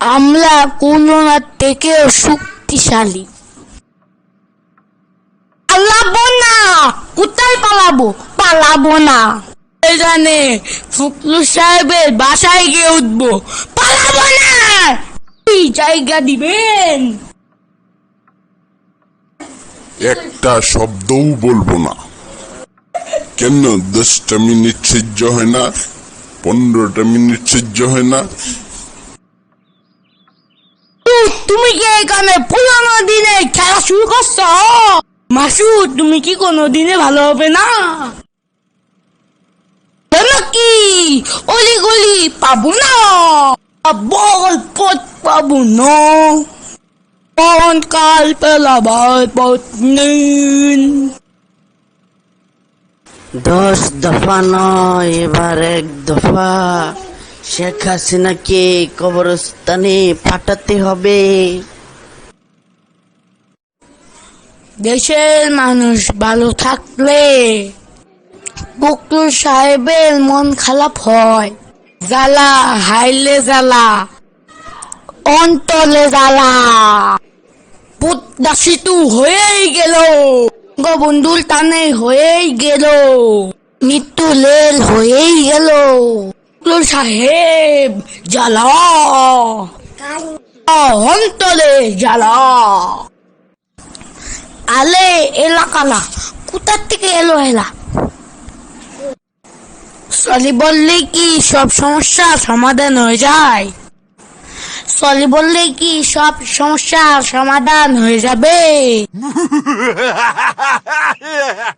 আমরা করোনার থেকেও শক্তিশালী। পালাবো না। কোথায় পালাবো? পালাবো না। এখানে ফকরু সাহেবের বাসায় গিয়ে উঠবো। পালাবো না। জায়গা দিবেন। একটা শব্দও বলব না। কেন দশটা মিনিট সহ্য হয় না? পনেরোটা মিনিট সহ্য হয় না? তুমি কি এখানে পুরোনো দিনে খেলা শুরু করছ? মাসু, তুমি কি কোনো দিনে ভালো হবে না? কি? অলি গলি পাবো না। বল পথ পাবো না। কোন কাল পেলাবার পথ নেই। দশ দফা নয়, এবার এক দফা। শেখ হাসিনাকে কবরস্থানে পাঠাতে হবে। দেশের মানুষ ভালো থাকলে বকুল সাহেবের মন খারাপ হয়। জ্বালা, হাইলে জ্বালা, অন্তলে জ্বালা। পুত্তাসিতু হয়েই গেল গোবন্ধুর টানে হয়েই গেল, মৃত্যু লেল হয়েই গেল। বকুল সাহেব, জ্বালা। অন্তরে জ্বালা। আলে কোথার থেকে এলো এলা? সলি বললে কি সব সমস্যা সমাধান হয়ে যায়? সলি বললে কি সব সমস্যার সমাধান হয়ে যাবে?